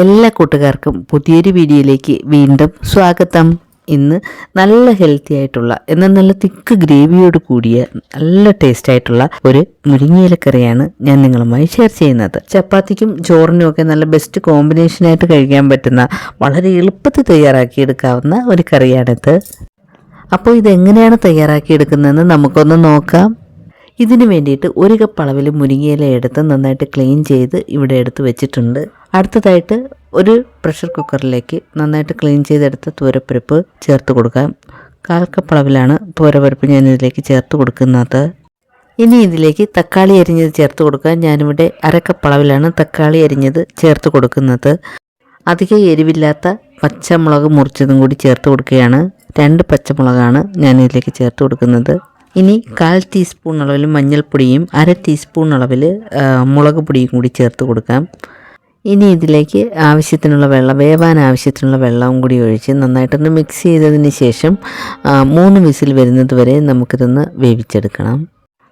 എല്ലാ കൂട്ടുകാർക്കും പുതിയൊരു വീഡിയോയിലേക്ക് വീണ്ടും സ്വാഗതം. ഇന്ന് നല്ല ഹെൽത്തി ആയിട്ടുള്ള എന്നാൽ നല്ല തിക്ക് ഗ്രേവിയോട് കൂടിയ നല്ല ടേസ്റ്റ് ആയിട്ടുള്ള ഒരു മുരിങ്ങയിലക്കറിയാണ് ഞാൻ നിങ്ങളുമായി ഷെയർ ചെയ്യുന്നത്. ചപ്പാത്തിക്കും ചോറിനും ഒക്കെ നല്ല ബെസ്റ്റ് കോമ്പിനേഷനായിട്ട് കഴിക്കാൻ പറ്റുന്ന വളരെ എളുപ്പത്തിൽ തയ്യാറാക്കിയെടുക്കാവുന്ന ഒരു കറിയാണിത്. അപ്പോൾ ഇതെങ്ങനെയാണ് തയ്യാറാക്കിയെടുക്കുന്നതെന്ന് നമുക്കൊന്ന് നോക്കാം. ഇതിന് വേണ്ടിയിട്ട് ഒരു കപ്പ് അളവിൽ മുരിങ്ങയില എടുത്ത് നന്നായിട്ട് ക്ലീൻ ചെയ്ത് ഇവിടെ എടുത്ത് വെച്ചിട്ടുണ്ട്. അടുത്തതായിട്ട് ഒരു പ്രഷർ കുക്കറിലേക്ക് നന്നായിട്ട് ക്ലീൻ ചെയ്തെടുത്ത തോരപ്പരിപ്പ് ചേർത്ത് കൊടുക്കാം. കാൽ കപ്പ് അളവിലാണ് തോരപ്പരിപ്പ് ഞാൻ ഇതിലേക്ക് ചേർത്ത് കൊടുക്കുന്നത്. ഇനി ഇതിലേക്ക് തക്കാളി അരിഞ്ഞത് ചേർത്ത് കൊടുക്കാൻ ഞാനിവിടെ അരക്കപ്പ് അളവിലാണ് തക്കാളി അരിഞ്ഞത് ചേർത്ത് കൊടുക്കുന്നത്. അധികം എരിവില്ലാത്ത പച്ചമുളക് മുറിച്ചതും കൂടി ചേർത്ത് കൊടുക്കുകയാണ്. രണ്ട് പച്ചമുളകാണ് ഞാൻ ഇതിലേക്ക് ചേർത്ത് കൊടുക്കുന്നത്. ഇനി കാൽ ടീസ്പൂൺ അളവിൽ മഞ്ഞൾപ്പൊടിയും അര ടീസ്പൂൺ അളവിൽ മുളക് പൊടിയും കൂടി ചേർത്ത് കൊടുക്കാം. ഇനി ഇതിലേക്ക് ആവശ്യത്തിനുള്ള വെള്ളം വേവാൻ ആവശ്യത്തിനുള്ള വെള്ളവും കൂടി ഒഴിച്ച് നന്നായിട്ടൊന്ന് മിക്സ് ചെയ്തതിന് ശേഷം മൂന്ന് വിസിൽ വരുന്നത് വരെ നമുക്കിതൊന്ന് വേവിച്ചെടുക്കണം.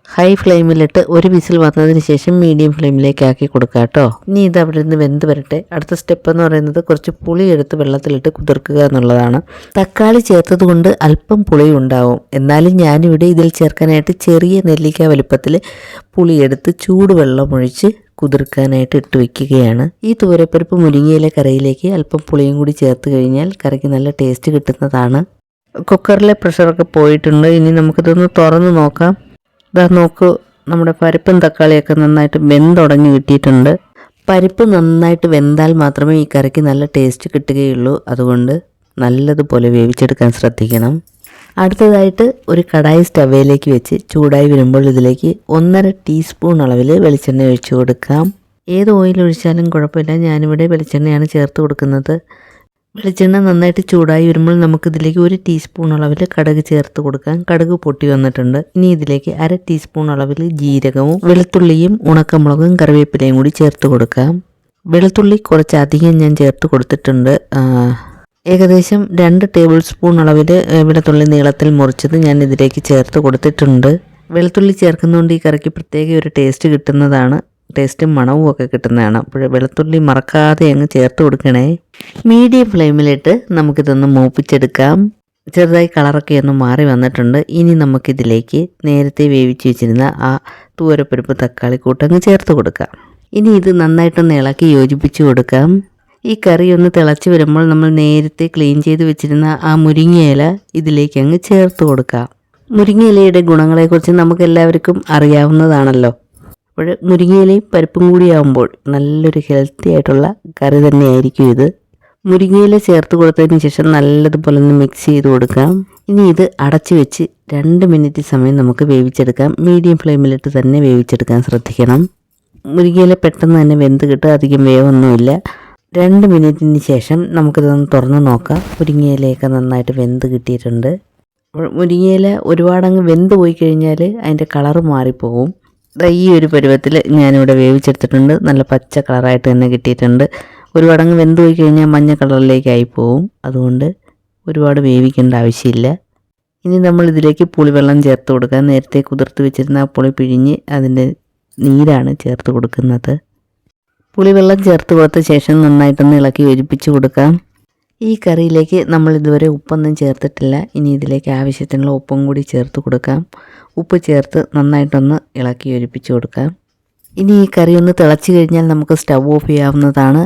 ഹൈ ഫ്ലെയിമിലിട്ട് ഒരു വിസിൽ വന്നതിന് ശേഷം മീഡിയം ഫ്ലെയിമിലേക്ക് ആക്കി കൊടുക്കുക കേട്ടോ. ഇനി ഇത് അവിടെ നിന്ന് വെന്ത് വരട്ടെ. അടുത്ത സ്റ്റെപ്പ് എന്ന് പറയുന്നത് കുറച്ച് പുളി എടുത്ത് വെള്ളത്തിലിട്ട് കുതിർക്കുക എന്നുള്ളതാണ്. തക്കാളി ചേർത്തത് കൊണ്ട് അല്പം പുളി ഉണ്ടാവും. എന്നാലും ഞാനിവിടെ ഇതിൽ ചേർക്കാനായിട്ട് ചെറിയ നെല്ലിക്ക വലുപ്പത്തിൽ പുളിയെടുത്ത് ചൂടുവെള്ളം ഒഴിച്ച് കുതിർക്കാനായിട്ട് ഇട്ട് വെക്കുകയാണ്. ഈ തൂരപ്പരിപ്പ് മുരിങ്ങയിലെ കറിയിലേക്ക് അല്പം പുളിയും കൂടി ചേർത്ത് കഴിഞ്ഞാൽ കറിക്ക് നല്ല ടേസ്റ്റ് കിട്ടുന്നതാണ്. കുക്കറിലെ പ്രഷറൊക്കെ പോയിട്ടുണ്ട്. ഇനി നമുക്കിതൊന്ന് തുറന്ന് നോക്കാം. ഇതാ നോക്കൂ നമ്മുടെ പരിപ്പും തക്കാളിയൊക്കെ നന്നായിട്ട് വെന്തുടങ്ങി കിട്ടിയിട്ടുണ്ട്. പരിപ്പ് നന്നായിട്ട് വെന്താൽ മാത്രമേ ഈ കറിക്ക് നല്ല ടേസ്റ്റ് കിട്ടുകയുള്ളൂ. അതുകൊണ്ട് നല്ലതുപോലെ വേവിച്ചെടുക്കാൻ ശ്രദ്ധിക്കണം. അടുത്തതായിട്ട് ഒരു കടായി സ്റ്റവയിലേക്ക് വെച്ച് ചൂടായി വരുമ്പോൾ ഇതിലേക്ക് ഒന്നര ടീസ്പൂൺ അളവിൽ വെളിച്ചെണ്ണ ഒഴിച്ചു കൊടുക്കാം. ഏത് ഓയിൽ ഒഴിച്ചാലും കുഴപ്പമില്ല. ഞാനിവിടെ വെളിച്ചെണ്ണയാണ് ചേർത്ത് കൊടുക്കുന്നത്. വെളിച്ചെണ്ണ നന്നായിട്ട് ചൂടായി വരുമ്പോൾ നമുക്കിതിലേക്ക് ഒരു ടീസ്പൂൺ അളവിൽ കടുക് ചേർത്ത് കൊടുക്കാം. കടുക് പൊട്ടി വന്നിട്ടുണ്ട്. ഇനി ഇതിലേക്ക് അര ടീസ്പൂൺ അളവിൽ ജീരകവും വെളുത്തുള്ളിയും ഉണക്കമുളകും കറിവേപ്പിലയും കൂടി ചേർത്ത് കൊടുക്കാം. വെളുത്തുള്ളി കുറച്ചധികം ഞാൻ ചേർത്ത് കൊടുത്തിട്ടുണ്ട്. ഏകദേശം രണ്ട് ടേബിൾ സ്പൂൺ അളവിൽ വെളുത്തുള്ളി നീളത്തിൽ മുറിച്ചത് ഞാൻ ഇതിലേക്ക് ചേർത്ത് കൊടുത്തിട്ടുണ്ട്. വെളുത്തുള്ളി ചേർക്കുന്നതുകൊണ്ട് ഈ കറിക്ക് പ്രത്യേക ഒരു ടേസ്റ്റ് കിട്ടുന്നതാണ്. ടേസ്റ്റും മണവും ഒക്കെ കിട്ടുന്നതാണ്. അപ്പോൾ വെളുത്തുള്ളി മറക്കാതെ അങ്ങ് ചേർത്ത് കൊടുക്കണേ. മീഡിയം ഫ്ലെയിമിലിട്ട് നമുക്കിതൊന്ന് മൂപ്പിച്ചെടുക്കാം. ചെറുതായി കളറൊക്കെ ഒന്ന് മാറി വന്നിട്ടുണ്ട്. ഇനി നമുക്കിതിലേക്ക് നേരത്തെ വേവിച്ച് വെച്ചിരുന്ന ആ തൂരപ്പരിപ്പ് തക്കാളി കൂട്ടങ്ങ് ചേർത്ത് കൊടുക്കാം. ഇനി ഇത് നന്നായിട്ടൊന്ന് ഇളക്കി യോജിപ്പിച്ച് കൊടുക്കാം. ഈ കറി ഒന്ന് തിളച്ച് വരുമ്പോൾ നമ്മൾ നേരത്തെ ക്ലീൻ ചെയ്ത് വെച്ചിരുന്ന ആ മുരിങ്ങയില ഇതിലേക്ക് അങ്ങ് ചേർത്ത് കൊടുക്കാം. മുരിങ്ങയിലയുടെ ഗുണങ്ങളെക്കുറിച്ച് നമുക്ക് എല്ലാവർക്കും അറിയാവുന്നതാണല്ലോ. അപ്പോൾ മുരിങ്ങയിലയും പരിപ്പും കൂടി ആകുമ്പോൾ നല്ലൊരു ഹെൽത്തി ആയിട്ടുള്ള കറി തന്നെയായിരിക്കും ഇത്. മുരിങ്ങയില ചേർത്ത് കൊടുത്തതിന് ശേഷം നല്ലതുപോലെ ഒന്ന് മിക്സ് ചെയ്ത് കൊടുക്കാം. ഇനി ഇത് അടച്ചു വെച്ച് രണ്ട് മിനിറ്റ് സമയം നമുക്ക് വേവിച്ചെടുക്കാം. മീഡിയം ഫ്ലെയിമിലിട്ട് തന്നെ വേവിച്ചെടുക്കാൻ ശ്രദ്ധിക്കണം. മുരിങ്ങയില പെട്ടെന്ന് തന്നെ വെന്ത് കിട്ടും അധികം വേവൊന്നുമില്ല. രണ്ട് മിനിറ്റിന് ശേഷം നമുക്കിതൊന്ന് തുറന്ന് നോക്കാം. മുരിങ്ങയിലയൊക്കെ നന്നായിട്ട് വെന്ത് കിട്ടിയിട്ടുണ്ട്. മുരിങ്ങയില ഒരുപാടങ്ങ് വെന്ത് പോയി കഴിഞ്ഞാൽ അതിന്റെ കളറ് മാറിപ്പോകും ഈ ഒരു പരുവത്തിൽ ഞാനിവിടെ വേവിച്ചെടുത്തിട്ടുണ്ട്. നല്ല പച്ച കളറായിട്ട് തന്നെ കിട്ടിയിട്ടുണ്ട്. ഒരുപാടങ്ങ് വെന്ത് പോയി കഴിഞ്ഞാൽ മഞ്ഞ കളറിലേക്കായി പോവും. അതുകൊണ്ട് ഒരുപാട് വേവിക്കേണ്ട ആവശ്യമില്ല. ഇനി നമ്മൾ ഇതിലേക്ക് പുളിവെള്ളം ചേർത്ത് കൊടുക്കുക. നേരത്തെ കുതിർത്ത് വെച്ചിരുന്ന ആ പുളി പിഴിഞ്ഞ് അതിന്റെ നീരാണ് ചേർത്ത് കൊടുക്കുന്നത്. പുളിവെള്ളം ചേർത്ത് കൊടുത്ത ശേഷം നന്നായിട്ടൊന്ന് ഇളക്കി യോജിപ്പിച്ച് കൊടുക്കാം. ഈ കറിയിലേക്ക് നമ്മൾ ഇതുവരെ ഉപ്പൊന്നും ചേർത്തിട്ടില്ല. ഇനി ഇതിലേക്ക് ആവശ്യത്തിനുള്ള ഉപ്പും കൂടി ചേർത്ത് കൊടുക്കാം. ഉപ്പ് ചേർത്ത് നന്നായിട്ടൊന്ന് ഇളക്കി യോജിപ്പിച്ച് കൊടുക്കാം. ഇനി ഈ കറി ഒന്ന് തിളച്ച് കഴിഞ്ഞാൽ നമുക്ക് സ്റ്റവ് ഓഫ് ചെയ്യാവുന്നതാണ്.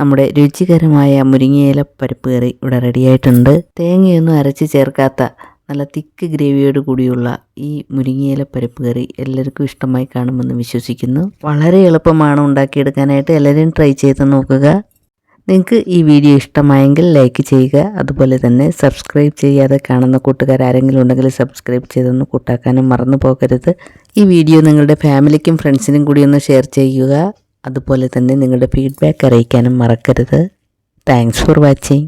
നമ്മുടെ രുചികരമായ മുരിങ്ങയില പരിപ്പ് കറി ഇവിടെ റെഡിയായിട്ടുണ്ട് തേങ്ങയൊന്നും അരച്ച് ചേർക്കാത്ത നല്ല തിക്ക് ഗ്രേവിയോട് കൂടിയുള്ള ഈ മുരിങ്ങയില പരിപ്പ് കറി എല്ലാവർക്കും ഇഷ്ടമായി കാണുമെന്ന് വിശ്വസിക്കുന്നു. വളരെ എളുപ്പമാണ് ഉണ്ടാക്കിയെടുക്കാനായിട്ട്. എല്ലാവരും ട്രൈ ചെയ്ത് നോക്കുക. നിങ്ങൾക്ക് ഈ വീഡിയോ ഇഷ്ടമായെങ്കിൽ ലൈക്ക് ചെയ്യുക. അതുപോലെ തന്നെ സബ്സ്ക്രൈബ് ചെയ്യാതെ കാണുന്ന കൂട്ടുകാർ ആരെങ്കിലും ഉണ്ടെങ്കിൽ സബ്സ്ക്രൈബ് ചെയ്തൊന്ന് കൂട്ടാക്കാനും മറന്നു പോകരുത്. ഈ വീഡിയോ നിങ്ങളുടെ ഫാമിലിക്കും ഫ്രണ്ട്സിനും കൂടി ഒന്ന് ഷെയർ ചെയ്യുക. അതുപോലെ തന്നെ നിങ്ങളുടെ ഫീഡ്ബാക്ക് അറിയിക്കാനും മറക്കരുത്. Thanks for watching.